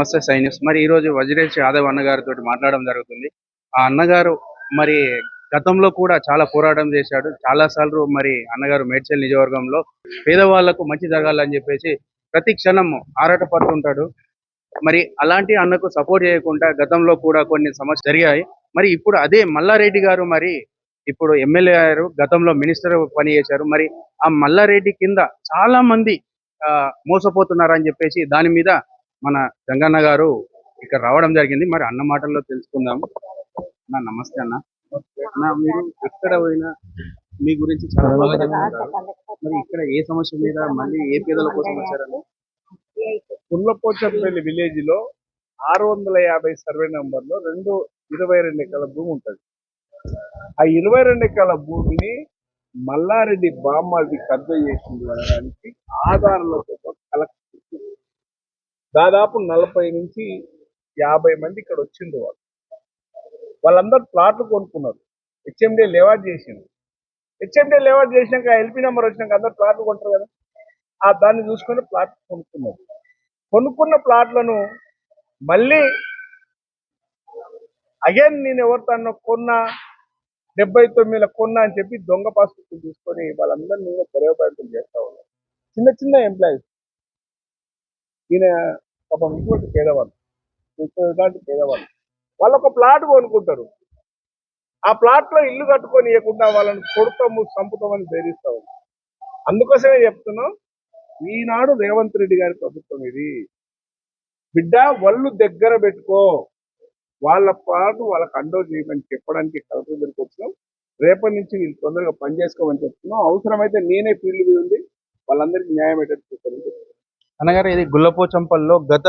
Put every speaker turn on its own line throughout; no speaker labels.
నమస్తే సైన్యూస్ మరి ఈ రోజు వజ్రేష్ యాదవ్ అన్నగారితో మాట్లాడడం జరుగుతుంది. ఆ అన్నగారు మరి గతంలో కూడా చాలా పోరాటం చేశాడు. చాలా సార్లు మరి అన్నగారు మేడ్చల్ నియోజకవర్గంలో పేదవాళ్ళకు మంచి జరగాలని చెప్పేసి ప్రతి క్షణం ఆరాట పడుతుంటాడు మరి అలాంటి అన్నకు సపోర్ట్ చేయకుండా గతంలో కూడా కొన్ని సమస్యలు జరిగాయి. మరి ఇప్పుడు అదే మల్లారెడ్డి గారు మరి ఇప్పుడు ఎమ్మెల్యే గారు గతంలో మినిస్టర్ పని చేశారు. మరి ఆ మల్లారెడ్డి కింద చాలా మంది ఆ, మోసపోతున్నారని చెప్పేసి దాని మీద మన గంగన్న గారు ఇక్కడ రావడం జరిగింది. మరి అన్న మాటల్లో తెలుసుకుందాం. అన్న నమస్తే అన్న. అన్న మీరు ఎక్కడ పోయినా మీ గురించి చాలా బాగా చెప్తుంటారు మరి ఇక్కడ ఏ సమస్య మీద మళ్ళీ ఏ పేదల కోసం వచ్చారన్న
పుల్లపోచంపల్లి విలేజ్లో ఆరు వందల యాభై సర్వే నంబర్లో రెండు ఇరవై రెండు ఎకరాల భూమి ఉంటది. ఆ ఇరవై రెండు ఎకరాల భూమిని మల్లారెడ్డి బామ్మది కబ్జా చేసింది అనడానికి ఆధారాలతో కలెక్ట్. దాదాపు నలభై నుంచి యాభై మంది ఇక్కడ వచ్చింది వాళ్ళు. వాళ్ళందరూ ప్లాట్లు కొనుక్కున్నారు. హెచ్ఎండి లేవాట్ చేసింది హెచ్ఎండి లేవాట్ చేసినాక ఎల్పీ నెంబర్ వచ్చినాక అందరు ప్లాట్లు కొంటారు కదా. ఆ దాన్ని చూసుకొని ప్లాట్ కొనుక్కున్నారు. కొనుక్కున్న ప్లాట్లను మళ్ళీ అగైన్ నేను ఎవరితో కొన్నా డెబ్బై తొమ్మిదిలో కొన్నా అని చెప్పి దొంగ పాస్బుక్ తీసుకొని వాళ్ళందరినీ నేను ప్రయోగపడతం చేస్తా ఉన్నాను చిన్న చిన్న ఎంప్లాయీస్. ఈయన పాపం ఇంకోటి పేదవాళ్ళు. ఇలాంటి పేదవాళ్ళు. వాళ్ళు ఒక ప్లాట్ కొనుక్కుంటారు. ఆ ప్లాట్లో ఇల్లు కట్టుకొని ఇవ్వకుండా వాళ్ళని కొడతాము చంపుతామని బెదిరిస్తా అందుకోసమే చెప్తున్నాం ఈనాడు రేవంత్ రెడ్డి గారి ప్రభుత్వం ఇది. బిడ్డ వాళ్ళు దగ్గర పెట్టుకో. వాళ్ళ పాటు వాళ్ళకి అండో చేయమని చెప్పడానికి కలెక్టర్ దగ్గరికి వచ్చినాం. రేపటి నుంచి వీళ్ళు తొందరగా పని చేసుకోమని చెప్తున్నాం. అవసరమైతే నేనే ఫీల్డ్ మీద ఉంది వాళ్ళందరికీ న్యాయం అయ్యేటట్టు చూస్తానని
అన్నగారు ఇది గుల్లపోచంపల్లో గత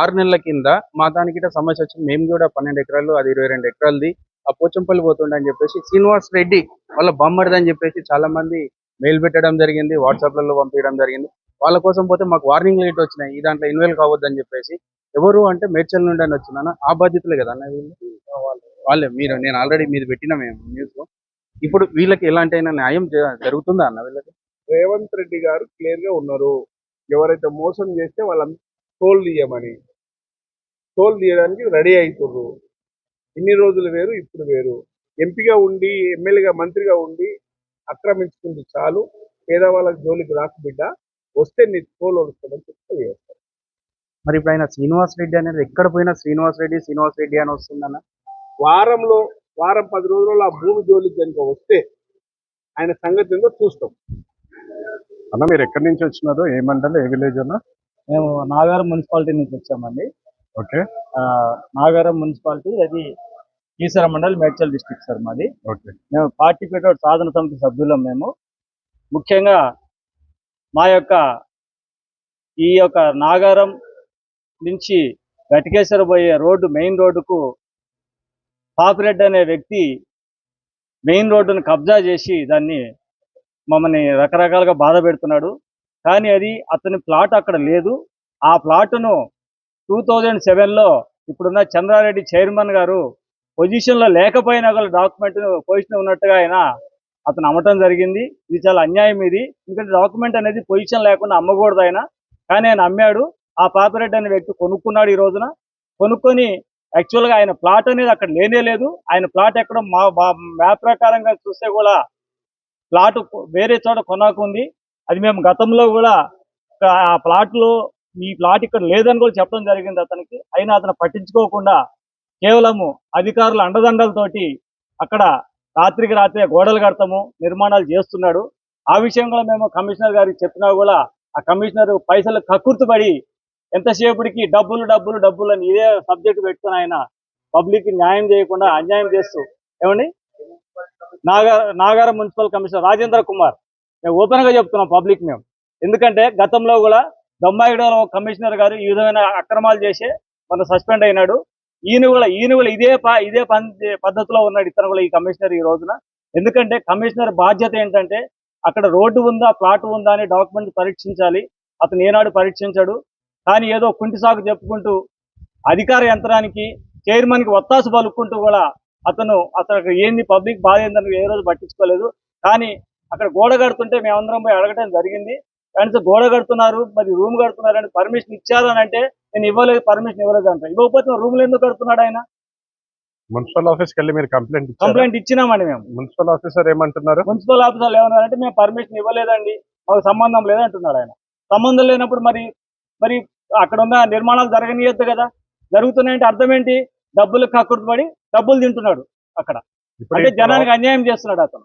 ఆరు నెలల కింద మా దానికి సమస్య వచ్చింది. మేము కూడా పన్నెండు ఎకరాలు అది ఇరవై రెండు ఎకరాలది ఆ పోచంపల్లి పోతుండే అని చెప్పేసి శ్రీనివాస్ రెడ్డి వాళ్ళ బొమ్మడిది అని చెప్పేసి చాలా మంది మెయిల్ పెట్టడం జరిగింది వాట్సాప్లలో పంపించడం జరిగింది. వాళ్ళ కోసం పోతే మాకు వార్నింగ్ లైట్ వచ్చినాయి. ఈ దాంట్లో ఇన్వాల్వ్ కావద్దని చెప్పేసి ఎవరు అంటే మేడ్చల్ నుండి అని వచ్చినా ఆ బాధ్యతలే కదా అన్న వీళ్ళు? వాళ్ళే మీరు నేను ఆల్రెడీ మీరు పెట్టిన మేము న్యూస్ ఇప్పుడు వీళ్ళకి ఎలాంటి అయినా న్యాయం జరుగుతుందా అన్న వీళ్ళకి?
రేవంత్ రెడ్డి గారు క్లియర్గా ఉన్నారు. ఎవరైతే మోసం చేస్తే వాళ్ళని టోల్ తీయమని. టోల్ తీయడానికి రెడీ అవుతుర్రు ఇన్ని రోజులు వేరు ఇప్పుడు వేరు. ఎంపీగా ఉండి ఎమ్మెల్యేగా మంత్రిగా ఉండి ఆక్రమించుకుంది చాలు. పేదవాళ్ళకి జోలికి రాకు బిడ్డ. వస్తే నీ టోల్ వస్తుందని చెప్పి.
మరి ఇప్పుడు ఆయన శ్రీనివాస్ రెడ్డి అనేది ఎక్కడ పోయినా శ్రీనివాస్ రెడ్డి శ్రీనివాస్ రెడ్డి అని వస్తుందన్న?
వారంలో వారం పది రోజుల్లో ఆ భూమి జోలికి కనుక వస్తే ఆయన సంగతి ఏందో చూస్తాం.
అన్న మీరు ఎక్కడి నుంచి వచ్చినారు? ఏ మండలం? ఏ విలేజ్ అన్న?
మేము నాగారం మున్సిపాలిటీ నుంచి వచ్చామండి.
ఓకే.
నాగారం మున్సిపాలిటీ అది ఈశ్వర మండల్ మేడ్చల్ డిస్టిక్ సార్ మాది.
ఓకే.
మేము పార్టీ పెట్టే సాధన సమితి సభ్యులం మేము. ముఖ్యంగా మా యొక్క ఈ యొక్క నాగారం నుంచి గటికేశ్వర పోయే రోడ్డు మెయిన్ రోడ్డుకు పాపిరెడ్డి అనే వ్యక్తి మెయిన్ రోడ్డును కబ్జా చేసి దాన్ని మమ్మల్ని రకరకాలుగా బాధ పెడుతున్నాడు. కానీ అది అతని ప్లాట్ అక్కడ లేదు. ఆ ప్లాట్ను టూ థౌజండ్ సెవెన్లో ఇప్పుడున్న చంద్రారెడ్డి చైర్మన్ గారు పొజిషన్లో లేకపోయినా కూడా డాక్యుమెంట్ పొజిషన్ ఉన్నట్టుగా ఆయన అతను అమ్మటం జరిగింది. ఇది చాలా అన్యాయం ఇది. ఎందుకంటే డాక్యుమెంట్ అనేది పొజిషన్ లేకుండా అమ్మకూడదు ఆయన. కానీ ఆయన అమ్మాడు. ఆ పాపరెడ్డి అనే వ్యక్తి కొనుక్కున్నాడు ఈ రోజున. కొనుక్కొని యాక్చువల్గా ఆయన ప్లాట్ అనేది అక్కడ లేనే లేదు. ఆయన ప్లాట్ ఎక్కడ మా మ్యాప్ ప్రకారంగా చూస్తే కూడా ప్లాట్ వేరే చోట కొనాకుంది. అది మేము గతంలో కూడా ఆ ప్లాట్లో ఈ ప్లాట్ ఇక్కడ లేదని కూడా చెప్పడం జరిగింది అతనికి. అయినా అతను పట్టించుకోకుండా కేవలము అధికారుల అండదండలతోటి అక్కడ రాత్రికి రాత్రే గోడలు కడతాము నిర్మాణాలు చేస్తున్నాడు. ఆ విషయం కూడా మేము కమిషనర్ గారికి చెప్పినా కూడా ఆ కమిషనర్ పైసలు కక్కుర్తుపడి ఎంతసేపటికి డబ్బులు డబ్బులు డబ్బులు అని ఇదే సబ్జెక్ట్ పెట్టుకుని ఆయన పబ్లిక్ న్యాయం చేయకుండా అన్యాయం చేస్తూ ఏమండి? నాగా నాగారం మున్సిపల్ కమిషనర్ రాజేంద్ర కుమార్. మేము ఓపెన్గా చెప్తున్నాం పబ్లిక్ మేము. ఎందుకంటే గతంలో కూడా దొమ్మాయిగూడలో కమిషనర్ గారు ఈ విధమైన అక్రమాలు చేసి మన సస్పెండ్ అయినాడు. ఈయన కూడా ఈయన కూడా ఇదే ప- ఇదే పద్ధతిలో ఉన్నాడు ఇతను కూడా ఈ కమిషనర్ ఈ రోజున. ఎందుకంటే కమిషనర్ బాధ్యత ఏంటంటే అక్కడ రోడ్డు ఉందా ప్లాట్ ఉందా అని డాక్యుమెంట్ పరీక్షించాలి. అతను ఏనాడు పరీక్షించాడు. కానీ ఏదో కుంటి సాగు చెప్పుకుంటూ అధికార యంత్రానికి చైర్మన్కి ఒత్తాసు పలుకుంటూ కూడా అతను అతను ఏంది పబ్లిక్ బాధ ఏందని ఏ రోజు పట్టించుకోలేదు. కానీ అక్కడ గోడ కడుతుంటే మేమందరం పోయి అడగటం జరిగింది. కనీసం గోడ కడుతున్నారు మరి రూమ్ కడుతున్నారు అని పర్మిషన్ ఇచ్చారు అని అంటే నేను ఇవ్వలేదు పర్మిషన్ ఇవ్వలేదు అంట ఇవ్వకపోతే రూములు ఎందుకు కడుతున్నాడు ఆయన?
మున్సిపల్ ఆఫీస్కి వెళ్ళి మీరు కంప్లైంట్
కంప్లైంట్ ఇచ్చినామండి మేము.
మున్సిపల్ ఆఫీసర్ ఏమంటున్నారు?
మున్సిపల్ ఆఫీసర్లు ఏమన్నారంటే మేము పర్మిషన్ ఇవ్వలేదండి మాకు సంబంధం లేదంటున్నాడు ఆయన. సంబంధం లేనప్పుడు మరి మరి అక్కడ ఉన్న నిర్మాణాలు జరగనీయొద్దు కదా? జరుగుతున్నాయంటే అర్థం ఏంటి? డబ్బులు కక్కుర్తిపడి డబ్బులు తింటున్నాడు అక్కడ. అంటే జనానికి అన్యాయం చేస్తున్నాడు అతను.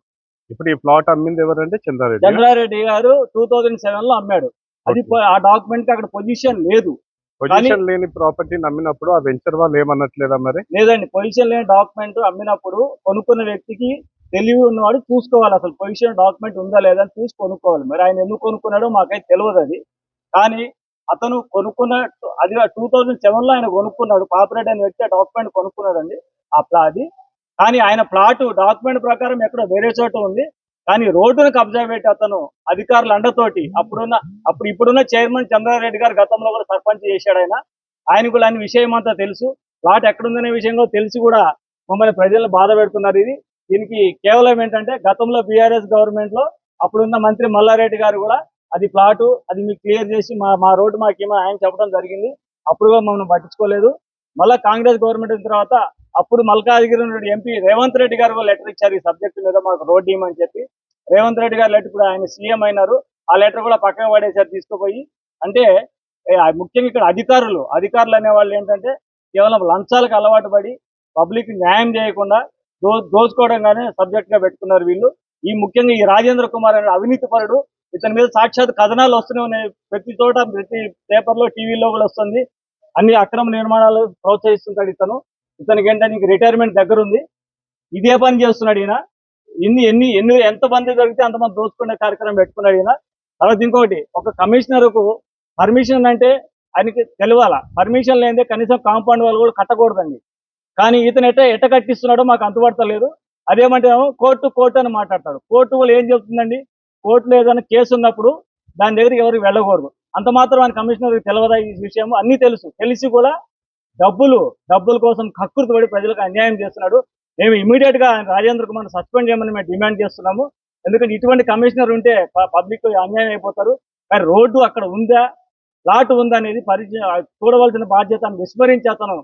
ఇప్పుడు ఈ ప్లాట్ అమ్మింది ఎవరంటే చంద్రారెడ్డి.
చంద్రారెడ్డి గారు టూ థౌజండ్ సెవెన్లో అమ్మాడు. అది ఆ డాక్యుమెంట్ అక్కడ పొజిషన్ లేదు.
పొజిషన్ లేని ప్రాపర్టీ నమ్మినప్పుడు ఆ వెంచర్ వాళ్ళు ఏమన్నట్లేదా మరి?
లేదండి పొజిషన్ లేని డాక్యుమెంట్ అమ్మినప్పుడు కొనుక్కున్న వ్యక్తికి తెలివి ఉన్నవాడు చూసుకోవాలి. అసలు పొజిషన్ డాక్యుమెంట్ ఉందా లేదా అని చూసి కొనుక్కోవాలి. మరి ఆయన ఎందుకు కొనుక్కున్నాడో మాకైతే తెలియదు అది. కానీ అతను కొనుక్కున్న అది టూ థౌజండ్ సెవెన్లో ఆయన కొనుక్కున్నాడు. పాపరేట్ అని వ్యక్తి డాక్యుమెంట్ డాక్యుమెంట్ కొనుక్కున్నాడండి ఆ ప్లా అది కానీ ఆయన ప్లాట్ డాక్యుమెంట్ ప్రకారం ఎక్కడో వేరే చోట ఉంది. కానీ రోడ్డును కబ్జా పెట్టి అతను అధికారుల అండతోటి అప్పుడున్న అప్పుడు ఇప్పుడున్న చైర్మన్ చంద్రారెడ్డి గారు గతంలో కూడా సర్పంచ్ చేశాడు ఆయన. ఆయన కూడా అన్ని విషయం అంతా తెలుసు. ప్లాట్ ఎక్కడుందనే విషయం కూడా తెలిసి కూడా మమ్మల్ని ప్రజలను బాధ పెడుతున్నారు ఇది. దీనికి కేవలం ఏంటంటే గతంలో బీఆర్ఎస్ గవర్నమెంట్లో అప్పుడున్న మంత్రి మల్లారెడ్డి గారు కూడా అది ప్లాటు అది మీకు క్లియర్ చేసి మా మా రోడ్డు మాకేమో ఆయన చెప్పడం జరిగింది. అప్పుడు మమ్మల్ని పట్టించుకోలేదు. మళ్ళా కాంగ్రెస్ గవర్నమెంట్ వచ్చిన తర్వాత అప్పుడు మల్కాజ్గిరి ఎంపీ రేవంత్ రెడ్డి గారు లెటర్ ఇచ్చారు ఈ సబ్జెక్ట్ మీద మాకు రోడ్ ఇవ్వమని చెప్పి. రేవంత్ రెడ్డి గారు లెటర్ కూడా ఆయన సీఎం అయినారు. ఆ లెటర్ కూడా పక్కన పడేసారు తీసుకుపోయి. అంటే ముఖ్యంగా ఇక్కడ అధికారులు అధికారులు అనేవాళ్ళు ఏంటంటే కేవలం లంచాలకు అలవాటు పడి పబ్లిక్ న్యాయం చేయకుండా దో దోచుకోవడం కానీ సబ్జెక్ట్గా పెట్టుకున్నారు వీళ్ళు. ఈ ముఖ్యంగా ఈ రాజేంద్ర కుమార్ అనే అవినీతి పరుడు ఇతని మీద సాక్షాత్ కథనాలు వస్తూనే ఉన్నాయి ప్రతి చోట ప్రతి పేపర్లో టీవీలో కూడా వస్తుంది. అన్ని అక్రమ నిర్మాణాలు ప్రోత్సహిస్తుంటాడు ఇతను. ఇతనికి ఏంటంటే నీకు రిటైర్మెంట్ దగ్గర ఉంది. ఇదే పని చేస్తున్నాడు ఈయన. ఎన్ని ఎన్ని ఎన్ని ఎంత మంది దొరికితే అంతమంది దోచుకునే కార్యక్రమం పెట్టుకున్నాడు ఈయన. తర్వాత ఇంకోటి ఒక కమిషనర్కు పర్మిషన్ అంటే ఆయనకి తెలియాల పర్మిషన్ లేదే కనీసం కాంపౌండ్ వాళ్ళు కూడా కట్టకూడదండి. కానీ ఇతను ఎట్ట ఎట్ట కట్టిస్తున్నాడో మాకు అంతుపడతలేదు అదేమంటే కోర్టు కోర్టు అని మాట్లాడతాడు. కోర్టు వాళ్ళు ఏం చెప్తుందండి కోర్టులో ఏదైనా కేసు ఉన్నప్పుడు దాని దగ్గరికి ఎవరికి వెళ్ళకూడదు. అంత మాత్రం ఆయన కమిషనర్ తెలియదా ఈ విషయం అన్ని తెలుసు. తెలిసి కూడా డబ్బులు డబ్బుల కోసం కక్కుర్తి పడి ప్రజలకు అన్యాయం చేస్తున్నాడు. మేము ఇమీడియట్గా ఆయన రాజేంద్ర కుమార్ సస్పెండ్ చేయమని మేము డిమాండ్ చేస్తున్నాము. ఎందుకంటే ఇటువంటి కమిషనర్ ఉంటే పబ్లిక్ అన్యాయం అయిపోతారు. కానీ రోడ్డు అక్కడ ఉందా? ప్లాట్ ఉందా అనేది పరిచయం చూడవలసిన బాధ్యతను విస్మరించి అతను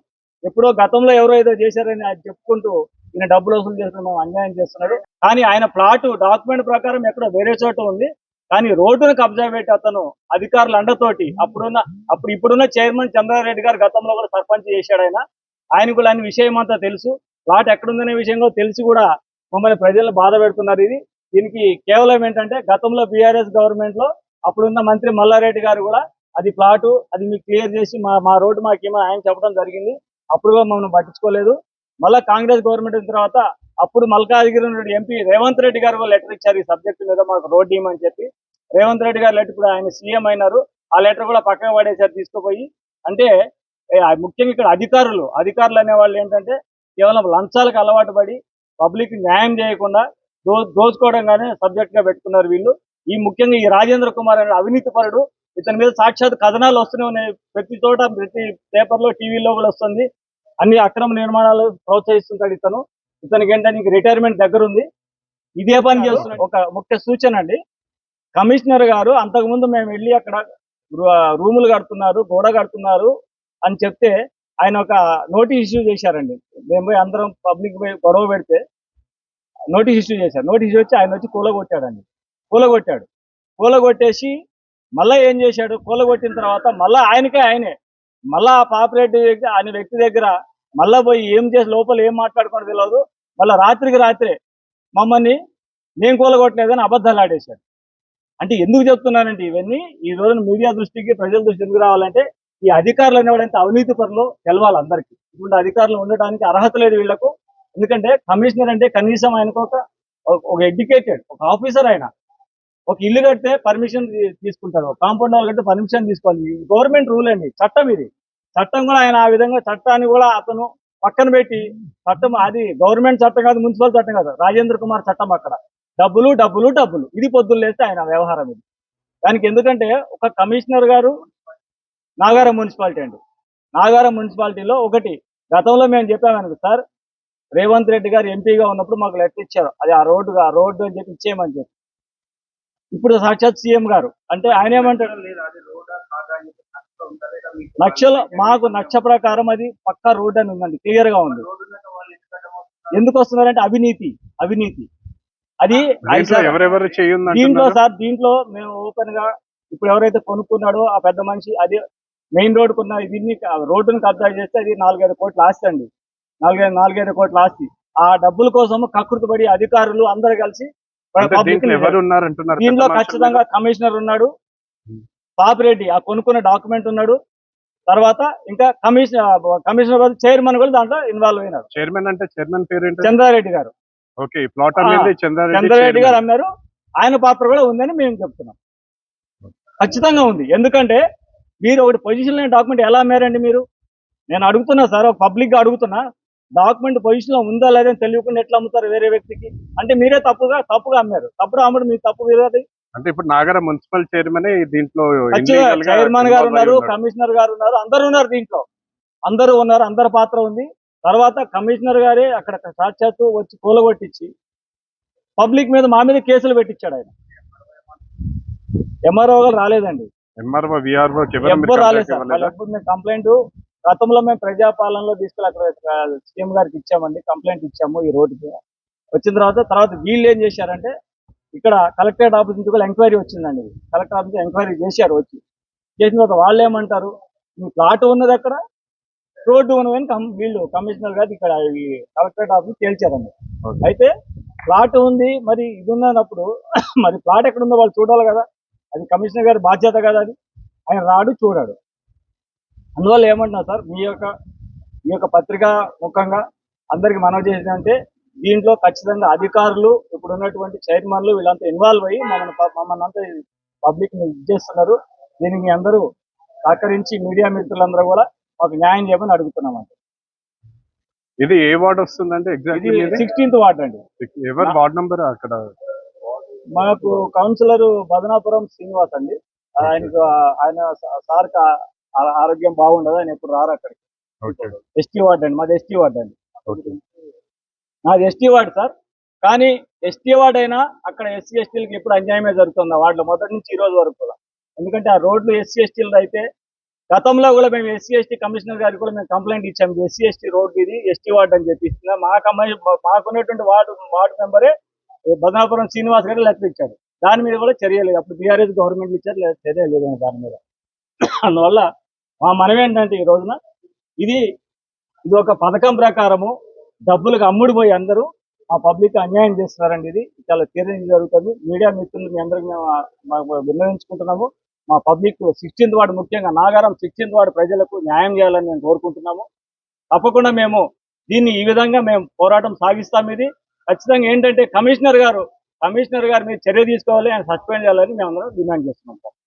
ఎప్పుడో గతంలో ఎవరో ఏదో చేశారని చెప్పుకుంటూ ఈయన డబ్బులు వసూలు చేస్తున్నాం అన్యాయం చేస్తున్నాడు. కానీ ఆయన ప్లాట్ డాక్యుమెంట్ ప్రకారం ఎక్కడో వేరే చోట ఉంది. కానీ రోడ్డును కబ్జా పెట్టి అతను అధికారుల అండతోటి అప్పుడున్న అప్పుడు ఇప్పుడున్న చైర్మన్ చంద్రారెడ్డి గారు గతంలో కూడా సర్పంచ్ చేశాడు ఆయన. ఆయన కూడా అన్ని విషయం అంతా తెలుసు. ప్లాట్ ఎక్కడుందనే విషయం కూడా తెలిసి కూడా మమ్మల్ని ప్రజలను బాధ పెడుతున్నారు ఇది. దీనికి కేవలం ఏంటంటే గతంలో బీఆర్ఎస్ గవర్నమెంట్లో అప్పుడున్న మంత్రి మల్లారెడ్డి గారు కూడా అది ప్లాటు అది మీకు క్లియర్ చేసి మా మా రోడ్డు మాకేమో ఆయన చెప్పడం జరిగింది. అప్పుడు కూడా మమ్మల్ని పట్టించుకోలేదు. మళ్ళా కాంగ్రెస్ గవర్నమెంట్ వచ్చిన తర్వాత అప్పుడు మల్కాజ్గిరి ఉన్న ఎంపీ రేవంత్ రెడ్డి గారు లెటర్ ఇచ్చారు ఈ సబ్జెక్టు మీద మాకు రోడ్ ఇవ్వమని చెప్పి. రేవంత్ రెడ్డి గారు లెటర్ కూడా ఆయన సీఎం అయినారు. ఆ లెటర్ కూడా పక్కన పడేసారు తీసుకుపోయి. అంటే ముఖ్యంగా ఇక్కడ అధికారులు అధికారులు అనేవాళ్ళు ఏంటంటే కేవలం లంచాలకు అలవాటు పడి పబ్లిక్ న్యాయం చేయకుండా దో దోచుకోవడం కానీ సబ్జెక్ట్గా పెట్టుకున్నారు వీళ్ళు. ఈ ముఖ్యంగా ఈ రాజేంద్ర కుమార్ అనే అవినీతి పరుడు ఇతని మీద సాక్షాత్ కథనాలు వస్తూనే ఉన్నాయి. ప్రతి చోట ప్రతి పేపర్లో టీవీలో కూడా వస్తుంది. అన్ని అక్రమ నిర్మాణాలు ప్రోత్సహిస్తుంటాడు ఇతను. ఇతనికి ఏంటంటే రిటైర్మెంట్ దగ్గర ఉంది ఇదే పని చేస్తున్నాడు. ఒక ముఖ్య సూచన అండి. కమిషనర్ గారు అంతకుముందు మేము వెళ్ళి అక్కడ రూములు కడుతున్నారు గోడ కడుతున్నారు అని చెప్తే ఆయన ఒక నోటీస్ ఇష్యూ చేశారండి. మేము పోయి అందరం పబ్లిక్ పోయి గొడవ పెడితే నోటీస్ ఇష్యూ చేశారు. నోటీస్ వచ్చి ఆయన వచ్చి కూలగొట్టాడండి. కూలగొట్టాడు. కూలగొట్టేసి మళ్ళా ఏం చేశాడు? కూలగొట్టిన తర్వాత మళ్ళీ ఆయనకే ఆయనే. మళ్ళా ఆ పాపరెడ్డి ఆయన వ్యక్తి దగ్గర మళ్ళా పోయి ఏం చేసి లోపల ఏం మాట్లాడుకోవడం తెలియదు మళ్ళీ రాత్రికి రాత్రే మమ్మల్ని నేను కూలగొట్టలేదని అబద్ధాలు ఆడేశాడు అంటే ఎందుకు చెప్తున్నానంటే ఇవన్నీ ఈ రోజున మీడియా దృష్టికి ప్రజల దృష్టి ఎందుకు రావాలంటే ఈ అధికారులు అనేవాడంటే అవినీతి పనులు తెలవాలి అందరికీ. ఇటువంటి అధికారులు ఉండడానికి అర్హత లేదు వీళ్ళకు. ఎందుకంటే కమిషనర్ అంటే కనీసం ఆయనకు ఒక ఒక ఎడ్యుకేటెడ్ ఒక ఆఫీసర్ ఆయన. ఒక ఇల్లు కడితే పర్మిషన్ తీసుకుంటారు. కాంపౌండ్ వాల్ కడితే పర్మిషన్ తీసుకోవాలి. గవర్నమెంట్ రూల్ అండి చట్టం ఇది. చట్టం కూడా ఆయన ఆ విధంగా చట్టాన్ని కూడా అతను పక్కన పెట్టి చట్టం అది గవర్నమెంట్ చట్టం కాదు మున్సిపల్ చట్టం కాదు. రాజేంద్ర కుమార్ చట్టం అక్కడ. డబ్బులు డబ్బులు డబ్బులు. ఇది పొద్దున్న లేస్తే ఆయన వ్యవహారం ఇది. దానికి ఎందుకంటే ఒక కమిషనర్ గారు నాగారం మున్సిపాలిటీ అండి. నాగారం మున్సిపాలిటీలో ఒకటి గతంలో మేము చెప్పామనుకు సార్ రేవంత్ రెడ్డి గారు ఎంపీగా ఉన్నప్పుడు మాకు లెటర్ ఇచ్చారు. అది ఆ రోడ్డు ఆ రోడ్డు అని చెప్పి ఇచ్చేయమని చెప్పి. ఇప్పుడు సాక్షాత్ సీఎం గారు. అంటే ఆయన ఏమంటాడు? నక్షల మాకు నక్ష ప్రకారం అది పక్కా రోడ్ అని ఉందండి క్లియర్గా ఉంది. ఎందుకు వస్తున్నారంటే అవినీతి అవినీతి. అది
దీంట్లో
సార్, దీంట్లో మేము ఓపెన్గా ఇప్పుడు ఎవరైతే కొనుక్కున్నాడో ఆ పెద్ద మనిషి అది మెయిన్ రోడ్ కున్న దీన్ని రోడ్డును కబ్జా చేస్తే అది నాలుగైదు కోట్ల ఆస్తి అండి. నాలుగైదు నాలుగైదు కోట్ల ఆస్తి. ఆ డబ్బుల కోసం కకృతిపడి అధికారులు అందరు కలిసి
దీంట్లో?
ఖచ్చితంగా కమిషనర్ ఉన్నాడు. పాపిరెడ్డి ఆ కొనుక్కున్న డాక్యుమెంట్ ఉన్నాడు తర్వాత ఇంకా కమిషనర్ కమిషనర్ చైర్మన్ కూడా దాంట్లో ఇన్వాల్వ్ అయినాడు
చైర్మన్ అంటే చైర్మన్ పేరు
చంద్రారెడ్డి గారు.
ఓకే ప్లాట్ అనేది చంద్రారెడ్డి
గారు. అమ్మారు. ఆయన పాత్ర కూడా ఉందని మేము చెప్తున్నాం. ఖచ్చితంగా ఉంది. ఎందుకంటే మీరు ఒకటి పొజిషన్ లేని డాక్యుమెంట్ ఎలా అమ్మారండి మీరు? నేను అడుగుతున్నా సార్ పబ్లిక్గా అడుగుతున్నా. డాక్యుమెంట్ పొజిషన్లో ఉందా లేదని తెలియకుండా ఎట్లా అమ్ముతారు వేరే వ్యక్తికి? అంటే మీరే తప్పుగా తప్పుగా అమ్మారు. తప్పుడు అమ్మడు మీ తప్పు వేరేది
అంటే ఇప్పుడు నాగర మున్సిపల్ చైర్మన్ దీంట్లో
చైర్మన్ గారు ఉన్నారు. కమిషనర్ గారు ఉన్నారు అందరూ ఉన్నారు దీంట్లో. అందరూ ఉన్నారు అందరి పాత్ర ఉంది. తర్వాత కమిషనర్ గారే అక్కడ సాక్షాత్తు వచ్చి కూలగొట్టించి పబ్లిక్ మీద మా మీద కేసులు పెట్టించాడు ఆయన. ఎంఆర్ఓ గారు రాలేదండి. రాలేదు ఎప్పుడు మేము కంప్లైంట్ గతంలో మేము ప్రజాపాలనలో తీసుకెళ్ళి అక్కడ సీఎం గారికి ఇచ్చామండి కంప్లైంట్ ఇచ్చాము ఈ రోడ్డుకి. వచ్చిన తర్వాత తర్వాత వీళ్ళు ఏం చేశారంటే ఇక్కడ కలెక్టరేట్ ఆఫీస్ నుంచి కూడా ఎంక్వైరీ వచ్చిందండి. కలెక్టర్ ఆఫీస్ ఎంక్వైరీ చేశారు వచ్చి. చేసిన తర్వాత వాళ్ళు ఏమంటారు? మీ ప్లాట్ ఉన్నది అక్కడ రోడ్డు ఉన్నదని వీళ్ళు కమిషనర్ గారు ఇక్కడ ఈ కలెక్టరేట్ ఆఫీస్ తేల్చారండి. అయితే ప్లాట్ ఉంది మరి ఇది ఉన్నప్పుడు మరి ప్లాట్ ఎక్కడ ఉందో వాళ్ళు చూడాలి కదా. అది కమిషనర్ గారి బాధ్యత కదా అది. ఆయన రాడు చూడాడు. అందువల్ల ఏమంటున్నా సార్? మీ యొక్క మీ యొక్క పత్రికా ముఖంగా అందరికి మనవి చేసిందంటే దీంట్లో ఖచ్చితంగా అధికారులు ఇప్పుడు ఉన్నటువంటి చైర్మన్లు వీళ్ళంతా ఇన్వాల్వ్ అయ్యి మమ్మల్ని మమ్మల్ని అంతా పబ్లిక్ని చేస్తున్నారు. దీనికి మీ అందరూ సహకరించి మీడియా మిత్రులందరూ కూడా మాకు న్యాయం చేయమని అడుగుతున్నామండి.
ఇది ఏ వార్డ్ వస్తుందంటే ఎగ్జాక్ట్లీ
సిక్స్టీన్త్ వార్డ్ అండి.
ఎవరు వార్డ్ నంబర్ అక్కడ?
మాకు కౌన్సిలర్ బదనాపురం శ్రీనివాస్ అండి. ఆయనకు ఆయన సార్ ఆరోగ్యం బాగుండదు ఆయన ఎప్పుడు రారు అక్కడికి. ఎస్టీ వార్డ్ అండి మాది ఎస్టీ వార్డ్ అండి.
ఓకే.
నాది ఎస్టీ వార్డ్ సార్. కానీ ఎస్టీ వార్డ్ అయినా అక్కడ ఎస్సీ ఎస్టీలకి ఎప్పుడు అన్యాయమే జరుగుతుంది. ఆ వార్డులో మొదటి నుంచి ఈ రోజు వరకు కూడా. ఎందుకంటే ఆ రోడ్లు ఎస్సీ ఎస్టీలు అయితే గతంలో కూడా మేము ఎస్సీ ఎస్టీ కమిషనర్ గారికి కూడా మేము కంప్లైంట్ ఇచ్చాము ఎస్సీ ఎస్టీ రోడ్ ఇది ఎస్టీ వార్డ్ అని చెప్పి మా కమ్మాయి మాకున్నటువంటి వార్డు వార్డు మెంబరే బదనాపురం శ్రీనివాస్ గారు లెటర్ ఇచ్చాడు. దాని మీద కూడా చర్యలేదు అప్పుడు బీఆర్ఎస్ గవర్నమెంట్ ఇచ్చారు లేదా చర్య లేదు దాని మీద. అందువల్ల మా మనం ఏంటంటే ఈ రోజున ఇది ఇది ఒక పథకం ప్రకారము డబ్బులకు అమ్ముడు పోయి అందరూ మా పబ్లిక్ అన్యాయం చేస్తున్నారండి ఇది. చాలా తీరని జరుగుతుంది. మీడియా మిత్రులు మీ అందరికి మేము మా- విన్నవించుకుంటున్నాము. మా పబ్లిక్ సిక్స్టీన్త్ వార్డు ముఖ్యంగా నాగారం సిక్స్టీన్త్ వార్డు ప్రజలకు న్యాయం చేయాలని మేము కోరుకుంటున్నాము. తప్పకుండా మేము దీన్ని ఈ విధంగా మేము పోరాటం సాగిస్తాం ఇది. ఖచ్చితంగా ఏంటంటే కమిషనర్ గారు కమిషనర్ గారు మీరు చర్య తీసుకోవాలి ఆయన సస్పెండ్ చేయాలని మేము అందరం డిమాండ్ చేస్తున్నాం సార్.